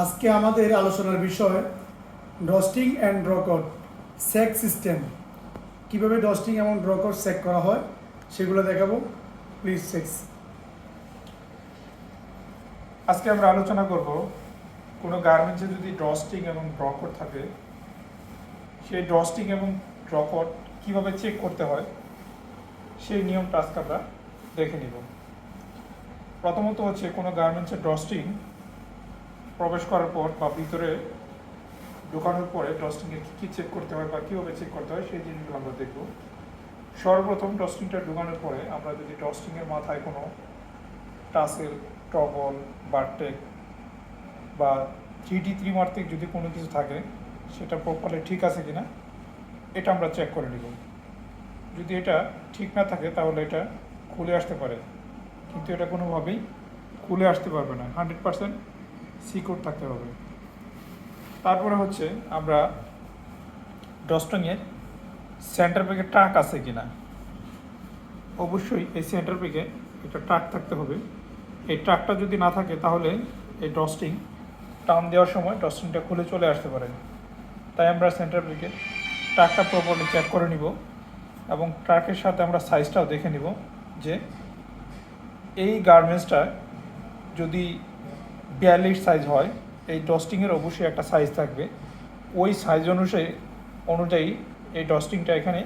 আজকে আমাদের আলোচনার বিষয় ডস্টিং অ্যান্ড ড্রকট সেক সিস্টেম কীভাবে ডস্টিং এবং ড্রকট সেক করা হয় সেগুলো দেখাবো। প্লিজ সেক্স আজকে আমরা আলোচনা করব কোনো গার্মেন্টসে যদি ড্রস্টিং এবং ড্রকট থাকে, সেই ড্রস্টিং এবং ড্রকট কীভাবে চেক করতে হয়, সেই নিয়মটা আজকে আমরা দেখে নিব। প্রথমত হচ্ছে কোনো গার্মেন্টসের ড্রস্টিং প্রবেশ করার পর বা ভিতরে ঢোকানোর পরে ড্রস্টিংয়ের কী কী চেক করতে হয় বা কীভাবে চেক করতে হয় সেই জিনিসগুলো আমরা দেখব। সর্বপ্রথম ড্রস্টিংটা ঢোকানোর পরে আমরা যদি ডস্টিংয়ের মাথায় কোনো টাসেল টবল বারটেক বা থ্রিডি ত্রিমাত্রিক যদি কোনো কিছু থাকে, সেটা প্রপারলি ঠিক আছে কিনা, এটা আমরা চেক করে নিব। যদি এটা ঠিক না থাকে, তাহলে এটা খুলে আসতে পারে। কিন্তু এটা কোনোভাবেই খুলে আসতে পারবে না। হান্ড্রেড পারসেন্ট সিকিউর থাকতে হবে। তারপরে হচ্ছে আমরা ডস্টংয়ের সেন্টার পেকে ট্রাক আছে কিনা। অবশ্যই এই সেন্টার পেকে একটা ট্রাক থাকতে হবে। এই ট্রাকটা যদি না থাকে তাহলে এই ডস্টিং টান দেওয়ার সময় ডস্টিংটা খুলে চলে আসতে পারে। তাই আমরা সেন্টার ব্রেকে ট্রাকটা প্রপারলি চেক করে নিব এবং ট্রাকের সাথে আমরা সাইজটাও দেখে নিব যে এই গার্মেন্টসটা যদি বিয়াল্লিশ সাইজ হয়, এই ডস্টিংয়ের অবশ্যই একটা সাইজ থাকবে। ওই সাইজ অনুযায়ী অনুযায়ী এই ডস্টিংটা এখানে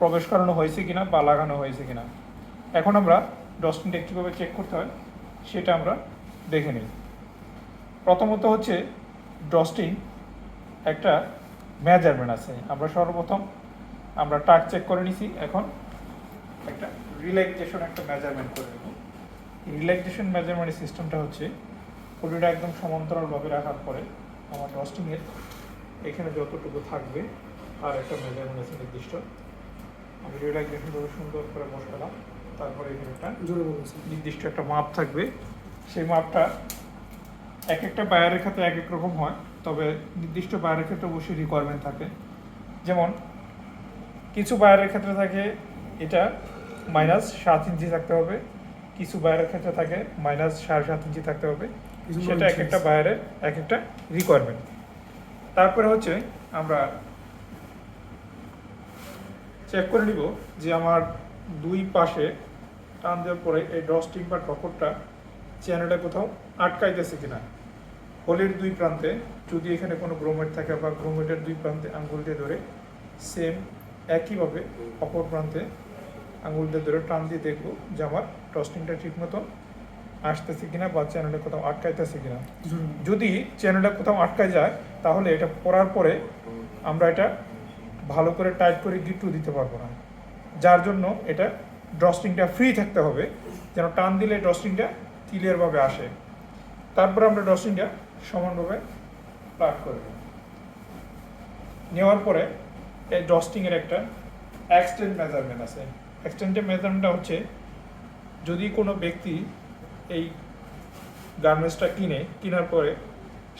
প্রবেশ করানো হয়েছে কিনা বা লাগানো হয়েছে কিনা। এখন আমরা ডস্টিংটা কীভাবে চেক করতে হয়, সেটা আমরা দেখে নিই। প্রথমত হচ্ছে ডস্টিং একটা মেজারমেন্ট আছে। আমরা সর্বপ্রথম আমরা টাক চেক করে নিছি, এখন একটা রিল্যাক্সেশন একটা মেজারমেন্ট করে নেব। রিল্যাক্সেশন মেজারমেন্টের সিস্টেমটা হচ্ছে খুঁটিটা একদম সমান্তরালভাবে রাখার পরে আমার ডস্টিংয়ের এখানে যতটুকু থাকবে আর একটা মেজারমেন্ট আছে নির্দিষ্ট। আমি রিল্যাক্সেশনভাবে সুন্দর করে বসালাম তারপরে এখানে একটা নির্দিষ্ট একটা মাপ থাকবে। সেই মাপটা এক একটা বায়ারের ক্ষেত্রে এক এক রকম হয় তবে নির্দিষ্ট বায়ারের ক্ষেত্রে অবশ্যই রিকোয়ারমেন্ট থাকে। যেমন কিছু বায়ারের ক্ষেত্রে থাকে এটা মাইনাস সাত ইঞ্চি থাকতে হবে কিছু বায়ারের ক্ষেত্রে থাকে মাইনাস সাড়ে সাত ইঞ্চি থাকতে হবে। কিছু সেটা এক একটা বায়ারের এক একটা রিকোয়ারমেন্ট তারপরে হচ্ছে আমরা চেক করে নিব যে আমার দুই পাশে টান দেওয়ার পরে এই ড্রস্টিং বা টকরটা চ্যানেলটা কোথাও আটকাইতেছে কিনা। হোলের দুই প্রান্তে যদি এখানে কোনো গ্রোমেট থাকে বা গ্রোমেটের দুই প্রান্তে আঙ্গুল দিয়ে ধরে সেম একইভাবে অপর প্রান্তে আঙ্গুল দিয়ে ধরে টান দিয়ে দেখব যে আমার টস্টিংটা ঠিক মতো আসতেছে কিনা বা চ্যানেলটা কোথাও আটকাইতেছে কিনা। যদি চ্যানেলটা কোথাও আটকায় যায় তাহলে এটা পরার পরে আমরা এটা ভালো করে টাইট করে গিট্টু দিতে পারব না। যার জন্য এটা ড্রস্টিংটা ফ্রি থাকতে হবে যেন টান দিলে ড্রস্টিংটা ক্লিয়ারভাবে আসে। তারপর আমরা ড্রস্টিংটা সমানভাবে প্লাগ করব নেওয়ার পরে এই ড্রস্টিংয়ের একটা এক্সটেন্ড মেজারমেন্ট আছে। এক্সটেন্ডের মেজারমেন্টটা হচ্ছে, যদি কোনো ব্যক্তি এই গার্মেন্টসটা কিনে, কেনার পরে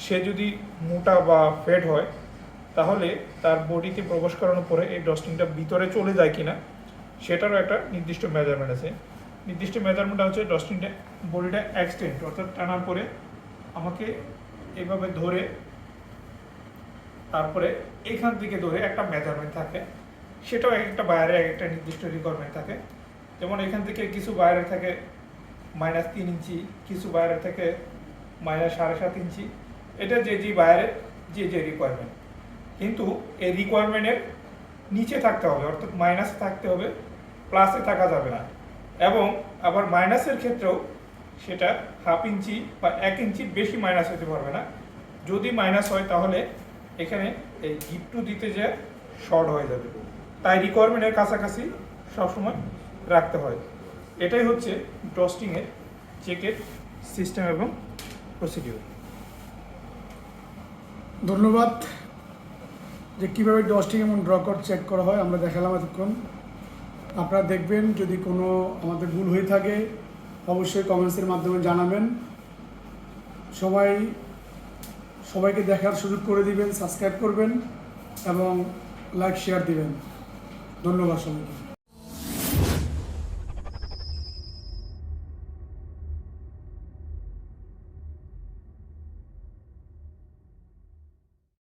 সে যদি মোটা বা ফেট হয়, তাহলে তার বডিতে প্রবেশ করানোর পরে এই ডস্টিংটা ভিতরে চলে যায় কিনা, সেটারও একটা নির্দিষ্ট মেজারমেন্ট আছে। নির্দিষ্ট মেজারমেন্টটা হচ্ছে ডস্টিংটা বডিটা এক্সটেন্ড অর্থাৎ টানার পরে আমাকে এভাবে ধরে, তারপরে এখান থেকে ধরে একটা মেজারমেন্ট থাকে। সেটাও এক একটা বাইরে এক একটা নির্দিষ্ট রিকোয়ারমেন্ট থাকে। যেমন এখান থেকে কিছু বাইরে থাকে মাইনাস তিন ইঞ্চি, কিছু বাইরে থেকে মাইনাস সাড়ে সাত ইঞ্চি। এটা যে যে বাইরে, যে যে রিকোয়ারমেন্ট কিন্তু এই রিকোয়ারমেন্টের নিচে থাকতে হবে, অর্থাৎ মাইনাসে থাকতে হবে প্লাসে থাকা যাবে না। এবং আবার মাইনাসের ক্ষেত্রেও সেটা হাফ ইঞ্চি বা এক ইঞ্চির বেশি মাইনাস হতে পারবে না। যদি মাইনাস হয় তাহলে এখানে এই গিফটু দিতে যে শর্ট হয়ে যাবে। তাই রিকোয়ারমেন্টের কাছাকাছি সবসময় রাখতে হয়। এটাই হচ্ছে ড্রস্টিংয়ের চেকের সিস্টেম এবং প্রসিডিউর ধন্যবাদ। যে কীভাবে ডস্টিং এবং ড্রকট চেক করা হয় আমরা দেখালাম এতক্ষণ। আপনারা দেখবেন, যদি কোনো আমাদের ভুল হয়ে থাকে, অবশ্যই কমেন্টসের মাধ্যমে জানাবেন। সবাই, সবাইকে দেখার সুযোগ করে দিবেন সাবস্ক্রাইব করবেন এবং লাইক শেয়ার দিবেন। ধন্যবাদ সবাইকে